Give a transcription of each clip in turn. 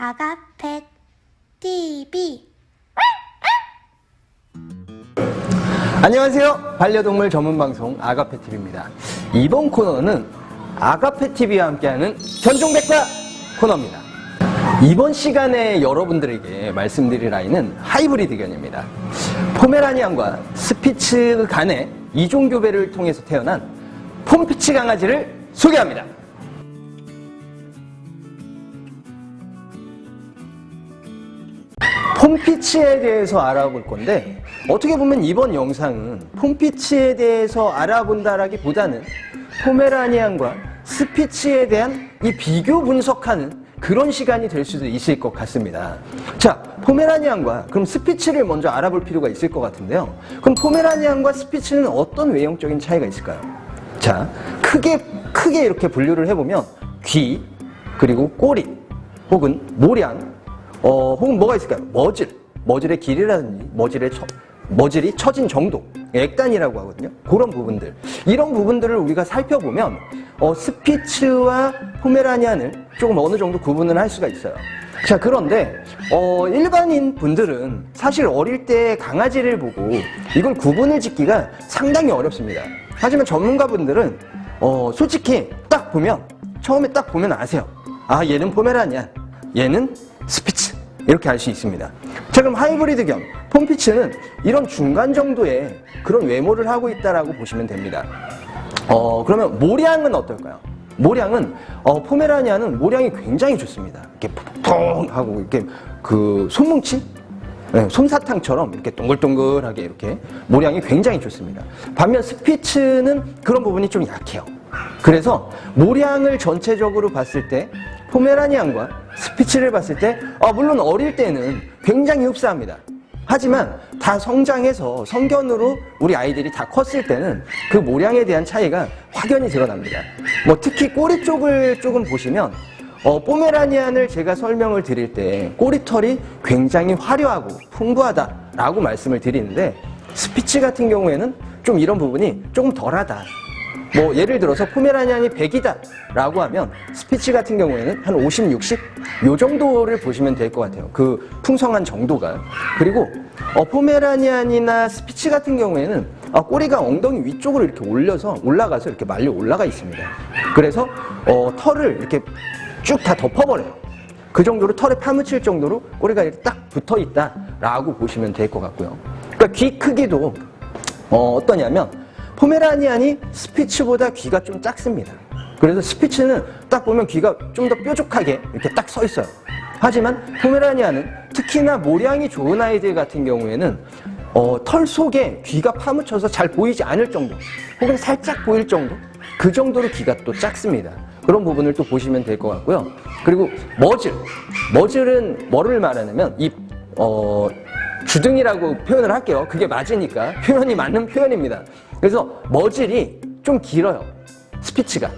아가펫 TV 안녕하세요. 반려동물 전문 방송 아가페 TV입니다. 이번 코너는 아가페 TV와 함께하는 견종백과 코너입니다. 이번 시간에 여러분들에게 말씀드릴 아이는 하이브리드 견입니다. 포메라니안과 스피츠 간의 이종 교배를 통해서 태어난 폼피치 강아지를 소개합니다. 폼피치에 대해서 알아볼 건데 어떻게 보면 이번 영상은 폼피치에 대해서 알아본다라기보다는 포메라니안과 스피치에 대한 이 비교 분석하는 그런 시간이 될 수도 있을 것 같습니다. 자, 포메라니안과 그럼 스피치를 먼저 알아볼 필요가 있을 것 같은데요. 그럼 포메라니안과 스피치는 어떤 외형적인 차이가 있을까요? 자, 크게 크게 이렇게 분류를 해보면 귀 그리고 꼬리 혹은 모량 어, 혹은 뭐가 있을까요? 머질, 머질의 길이라든지 머질의 처, 머질이 처진 정도, 액단이라고 하거든요. 그런 부분들. 이런 부분들을 우리가 살펴보면 어, 스피츠와 포메라니안을 조금 어느 정도 구분을 할 수가 있어요. 자, 그런데 어, 일반인 분들은 사실 어릴 때 강아지를 보고 이걸 구분을 짓기가 상당히 어렵습니다. 하지만 전문가분들은 어, 솔직히 딱 보면 처음에 딱 보면 아세요. 아, 얘는 포메라니안, 얘는 스피츠 이렇게 알 수 있습니다. 자 그럼 하이브리드 견 폼피츠는 이런 중간 정도의 그런 외모를 하고 있다라고 보시면 됩니다. 어 그러면 모량은 어떨까요? 모량은 어, 포메라니아는 모량이 굉장히 좋습니다. 이렇게 퐁 하고 이렇게 그 손뭉치 네, 솜사탕처럼 이렇게 동글동글하게 이렇게 모량이 굉장히 좋습니다. 반면 스피츠는 그런 부분이 좀 약해요. 그래서 모량을 전체적으로 봤을 때 포메라니안과 스 피츠를 봤을 때 아, 물론 어릴 때는 굉장히 흡사합니다. 하지만 다 성장해서 성견으로 우리 아이들이 다 컸을 때는 그 모량에 대한 차이가 확연히 드러납니다. 뭐 특히 꼬리 쪽을 조금 보시면 어, 포메라니안을 제가 설명을 드릴 때 꼬리털이 굉장히 화려하고 풍부하다라고 말씀을 드리는데 스피치 같은 경우에는 좀 이런 부분이 조금 덜하다. 뭐 예를 들어서 포메라니안이 100이다 라고 하면 스피치 같은 경우에는 한 50, 60? 요 정도를 보시면 될 것 같아요. 그 풍성한 정도가. 그리고 어, 포메라니안이나 스피치 같은 경우에는 어, 꼬리가 엉덩이 위쪽으로 이렇게 올려서 올라가서 이렇게 말려 올라가 있습니다. 그래서 어, 털을 이렇게 쭉 다 덮어버려요. 그 정도로 털에 파묻힐 정도로 꼬리가 이렇게 딱 붙어 있다라고 보시면 될 것 같고요. 그러니까 귀 크기도 어, 어떠냐면 포메라니안이 스피츠보다 귀가 좀 작습니다. 그래서 스피츠는 딱 보면 귀가 좀 더 뾰족하게 이렇게 딱 서 있어요. 하지만 포메라니안은 특히나 모량이 좋은 아이들 같은 경우에는 어, 털 속에 귀가 파묻혀서 잘 보이지 않을 정도, 혹은 살짝 보일 정도, 그 정도로 귀가 또 작습니다. 그런 부분을 또 보시면 될 것 같고요. 그리고 머즐, 머즐은 뭐를 말하냐면 이 어, 주둥이라고 표현을 할게요. 그게 맞으니까 표현이 맞는 표현입니다. 그래서 머질이 좀 길어요. 스피치가.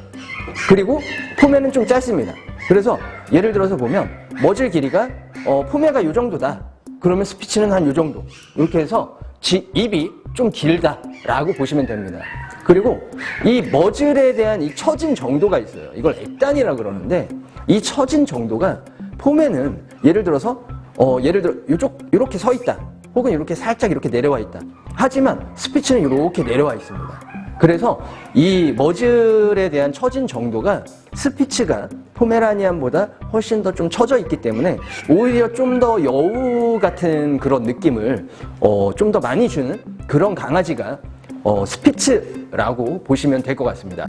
그리고 포매는 좀 짧습니다. 그래서 예를 들어서 보면 머질 길이가 어, 포매가 이 정도다. 그러면 스피치는 한이 정도. 이렇게 해서 지- 입이 좀 길다라고 보시면 됩니다. 그리고 이 머즐에 대한 이 처진 정도가 있어요. 이걸 액단이라 그러는데 이 처진 정도가 포매는 예를 들어서 어, 예를 들어 이쪽 이렇게 서 있다. 혹은 이렇게 살짝 이렇게 내려와 있다. 하지만 스피치는 이렇게 내려와 있습니다. 그래서 이 머즐에 대한 처진 정도가 스피치가 포메라니안보다 훨씬 더 좀 처져 있기 때문에 오히려 좀 더 여우 같은 그런 느낌을 어, 좀 더 많이 주는 그런 강아지가 어, 스피츠라고 보시면 될 것 같습니다.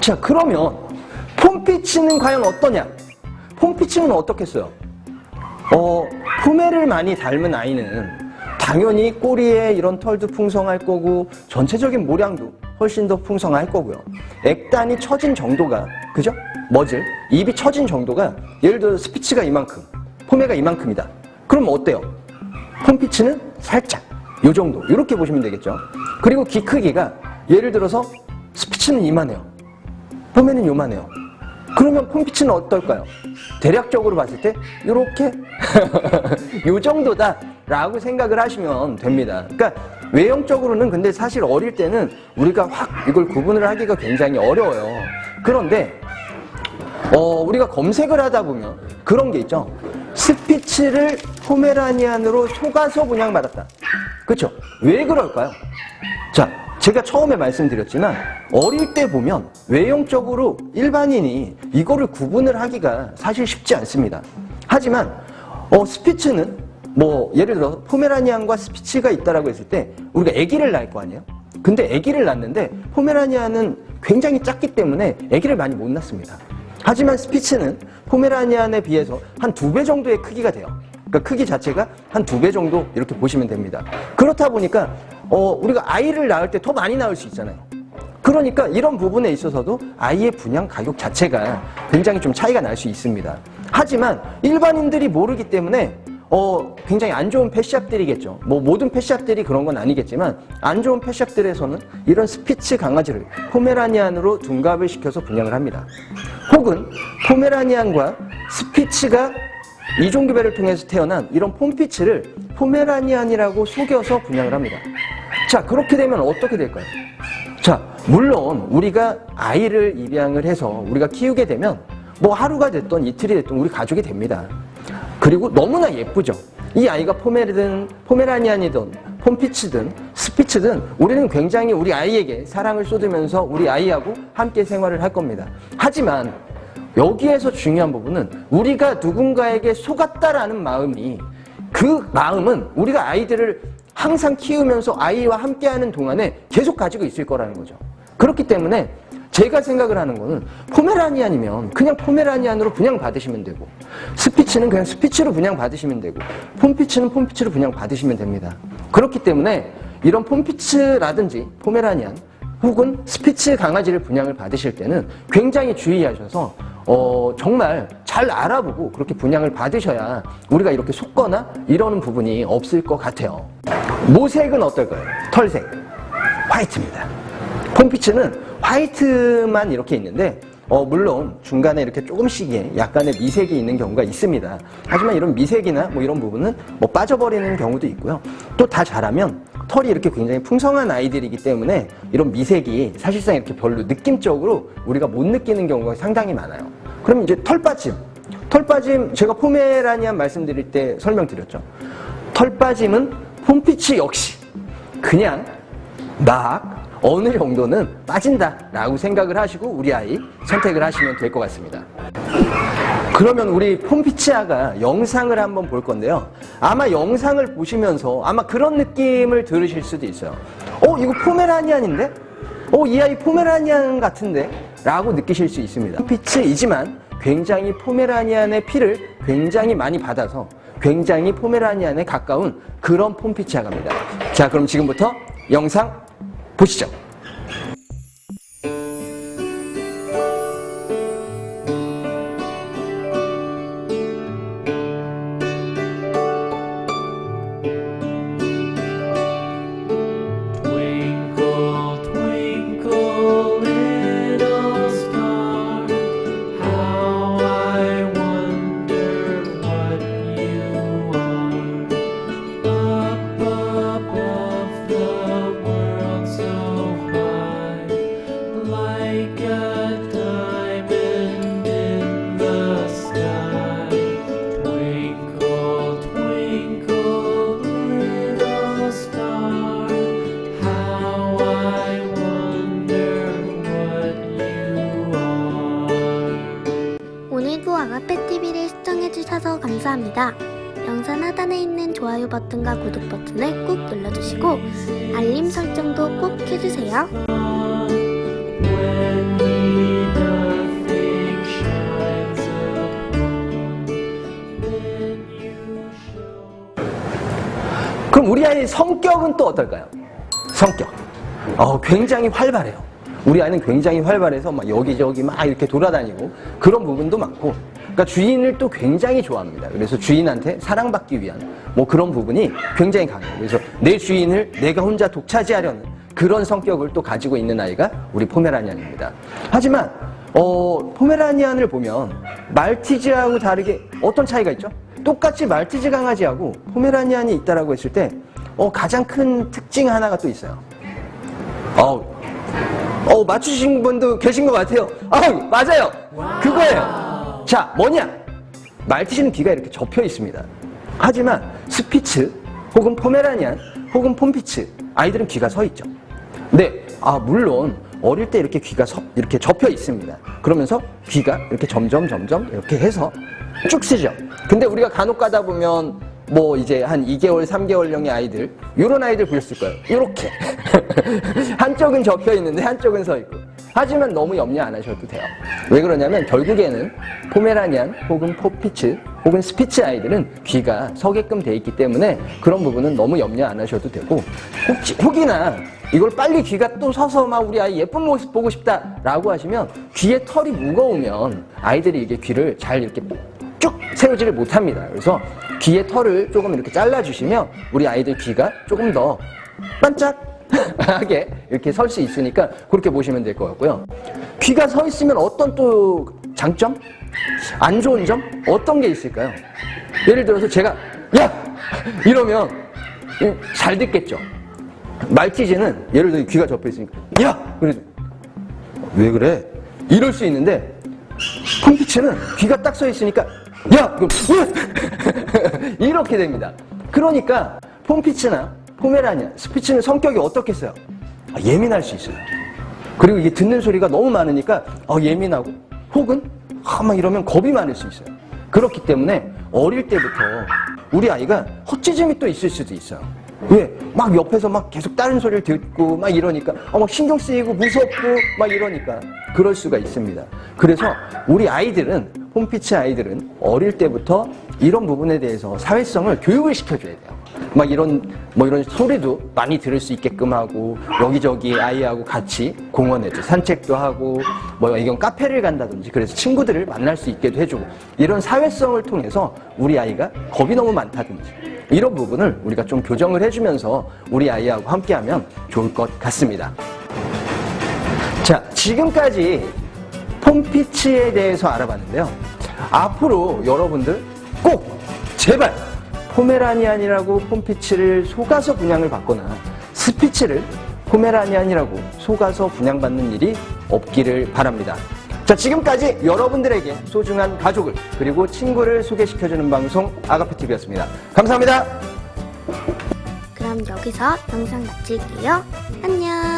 자, 그러면 폼피치는 과연 어떠냐? 폼피치는 어떻겠어요? 어, 포메를 많이 닮은 아이는 당연히 꼬리에 이런 털도 풍성할 거고 전체적인 모량도 훨씬 더 풍성할 거고요. 액단이 처진 정도가 그죠? 머즐 입이 처진 정도가 예를 들어 스피치가 이만큼, 포메가 이만큼이다. 그럼 어때요? 폼피치는 살짝 요 정도 이렇게 보시면 되겠죠. 그리고 귀 크기가 예를 들어서 스피치는 이만해요. 포메는 요만해요. 그러면 폼피치는 어떨까요? 대략적으로 봤을 때 이렇게 요 정도다 라고 생각을 하시면 됩니다. 그러니까 외형적으로는 근데 사실 어릴 때는 우리가 확 이걸 구분을 하기가 굉장히 어려워요. 그런데 어, 우리가 검색을 하다 보면 그런 게 있죠. 스피츠를 포메라니안으로 속아서 분양받았다. 그렇죠? 왜 그럴까요? 자, 제가 처음에 말씀드렸지만 어릴 때 보면 외형적으로 일반인이 이거를 구분을 하기가 사실 쉽지 않습니다. 하지만 어, 스피츠는 뭐 예를 들어 포메라니안과 스피츠가 있다라고 했을 때 우리가 아기를 낳을 거 아니에요? 근데 아기를 낳는데 포메라니안은 굉장히 작기 때문에 아기를 많이 못 낳습니다. 하지만 스피츠는 포메라니안에 비해서 한 두 배 정도의 크기가 돼요. 그러니까 크기 자체가 한 두 배 정도 이렇게 보시면 됩니다. 그렇다 보니까 어, 우리가 아이를 낳을 때 더 많이 낳을 수 있잖아요. 그러니까 이런 부분에 있어서도 아이의 분양 가격 자체가 굉장히 좀 차이가 날 수 있습니다. 하지만 일반인들이 모르기 때문에 어, 굉장히 안 좋은 펫샵들이겠죠. 뭐 모든 펫샵들이 그런 건 아니겠지만 안 좋은 펫샵들에서는 이런 스피츠 강아지를 포메라니안으로 둔갑을 시켜서 분양을 합니다. 혹은 포메라니안과 스피츠가 이종교배를 통해서 태어난 이런 폼피츠를 포메라니안이라고 속여서 분양을 합니다. 자, 그렇게 되면 어떻게 될까요? 자, 물론 우리가 아이를 입양을 해서 우리가 키우게 되면 뭐 하루가 됐던 이틀이 됐던 우리 가족이 됩니다. 그리고 너무나 예쁘죠. 이 아이가 포메르든 포메라니안이든 폼피츠든 스피츠든 우리는 굉장히 우리 아이에게 사랑을 쏟으면서 우리 아이하고 함께 생활을 할 겁니다. 하지만 여기에서 중요한 부분은 우리가 누군가에게 속았다라는 마음이 그 마음은 우리가 아이들을 항상 키우면서 아이와 함께하는 동안에 계속 가지고 있을 거라는 거죠. 그렇기 때문에 제가 생각을 하는 거는 포메라니안이면 그냥 포메라니안으로 분양 받으시면 되고 스피츠는 그냥 스피츠로 분양 받으시면 되고 폼피츠는 폼피츠로 분양 받으시면 됩니다. 그렇기 때문에 이런 폼피츠라든지 포메라니안 혹은 스피츠 강아지를 분양을 받으실 때는 굉장히 주의하셔서 어, 정말 잘 알아보고 그렇게 분양을 받으셔야 우리가 이렇게 속거나 이러는 부분이 없을 것 같아요. 모색은 어떨까요? 털색. 화이트입니다. 폼피츠는 화이트만 이렇게 있는데 어, 물론 중간에 이렇게 조금씩의 약간의 미색이 있는 경우가 있습니다. 하지만 이런 미색이나 뭐 이런 부분은 뭐 빠져버리는 경우도 있고요. 또다 자라면 털이 이렇게 굉장히 풍성한 아이들이기 때문에 이런 미색이 사실상 이렇게 별로 느낌적으로 우리가 못 느끼는 경우가 상당히 많아요. 그럼 이제 털 빠짐. 털 빠짐 제가 포메라니안 말씀드릴 때 설명드렸죠. 털 빠짐은 폼피치 역시 그냥 막 어느 정도는 빠진다라고 생각을 하시고 우리 아이 선택을 하시면 될 것 같습니다. 그러면 우리 폼피치아가 영상을 한번 볼 건데요. 아마 영상을 보시면서 아마 그런 느낌을 들으실 수도 있어요. 어, 이거 포메라니안인데? 어, 이 아이 포메라니안 같은데? 라고 느끼실 수 있습니다. 폼피치이지만 굉장히 포메라니안의 피를 굉장히 많이 받아서 굉장히 포메라니안에 가까운 그런 폼피치아가입니다. 자, 그럼 지금부터 영상 보시죠. 하단에 있는 좋아요 버튼과 구독 버튼을 꾹 눌러주시고 알림 설정도 꼭 해주세요. 그럼 우리 아이의 성격은 또 어떨까요? 성격. 어, 굉장히 활발해요. 우리 아이는 굉장히 활발해서 막 여기저기 막 이렇게 돌아다니고 그런 부분도 많고, 그러니까 주인을 또 굉장히 좋아합니다. 그래서 주인한테 사랑받기 위한 뭐 그런 부분이 굉장히 강해요. 그래서 내 주인을 내가 혼자 독차지하려는 그런 성격을 또 가지고 있는 아이가 우리 포메라니안입니다. 하지만 어, 포메라니안을 보면 말티즈하고 다르게 어떤 차이가 있죠? 똑같이 말티즈 강아지하고 포메라니안이 있다라고 했을 때 어, 가장 큰 특징 하나가 또 있어요. 어, 어, 맞추신 분도 계신 것 같아요. 아, 맞아요. 그거예요. 자, 뭐냐? 말티즈는 귀가 이렇게 접혀 있습니다. 하지만 스피츠 혹은 포메라니안 혹은 폼피츠 아이들은 귀가 서 있죠. 네, 아 물론 어릴 때 이렇게 귀가 서, 이렇게 접혀 있습니다. 그러면서 귀가 이렇게 점점 점점 이렇게 해서 쭉 쓰죠. 근데 우리가 간혹 가다 보면 뭐 이제 한 2개월, 3개월령의 아이들 이런 아이들 보셨을 거예요. 이렇게 한쪽은 접혀 있는데 한쪽은 서 있고. 하지만 너무 염려 안 하셔도 돼요. 왜 그러냐면 결국에는 포메라니안 혹은 포피츠 혹은 스피츠 아이들은 귀가 서게끔 돼 있기 때문에 그런 부분은 너무 염려 안 하셔도 되고 혹시, 혹이나 이걸 빨리 귀가 또 서서 막 우리 아이 예쁜 모습 보고 싶다라고 하시면 귀에 털이 무거우면 아이들이 이게 귀를 잘 이렇게 쭉 세우지를 못합니다. 그래서 귀에 털을 조금 이렇게 잘라주시면 우리 아이들 귀가 조금 더 반짝 하게 이렇게 설 수 있으니까 그렇게 보시면 될 것 같고요. 귀가 서 있으면 어떤 또 장점? 안 좋은 점? 어떤 게 있을까요? 예를 들어서 제가 야! 이러면 잘 듣겠죠. 말티즈는 예를 들어 귀가 접혀 있으니까 야! 그래서 왜 그래? 이럴 수 있는데 폼피츠는 귀가 딱 서 있으니까 야? 이렇게 됩니다. 그러니까 폼피츠나 포메라니안, 스피츠는 성격이 어떻겠어요? 아, 예민할 수 있어요. 그리고 이게 듣는 소리가 너무 많으니까 어, 예민하고 혹은 아, 막 이러면 겁이 많을 수 있어요. 그렇기 때문에 어릴 때부터 우리 아이가 헛짖음이 또 있을 수도 있어요. 왜? 막 옆에서 막 계속 다른 소리를 듣고 막 이러니까 어, 막 신경 쓰이고 무섭고 막 이러니까 그럴 수가 있습니다. 그래서 우리 아이들은 홈피치 아이들은 어릴 때부터 이런 부분에 대해서 사회성을 교육을 시켜줘야 돼요. 막 이런 뭐 이런 소리도 많이 들을 수 있게끔 하고 여기저기 아이하고 같이 공원에도 산책도 하고 뭐 이건 카페를 간다든지 그래서 친구들을 만날 수 있게도 해주고 이런 사회성을 통해서 우리 아이가 겁이 너무 많다든지 이런 부분을 우리가 좀 교정을 해주면서 우리 아이하고 함께하면 좋을 것 같습니다. 자, 지금까지 폼피치에 대해서 알아봤는데요. 앞으로 여러분들 꼭 제발 포메라니안이라고 폼피치를 속아서 분양을 받거나 스피치를 포메라니안이라고 속아서 분양받는 일이 없기를 바랍니다. 자, 지금까지 여러분들에게 소중한 가족을 그리고 친구를 소개시켜주는 방송 아가페TV였습니다. 감사합니다. 그럼 여기서 영상 마칠게요. 안녕.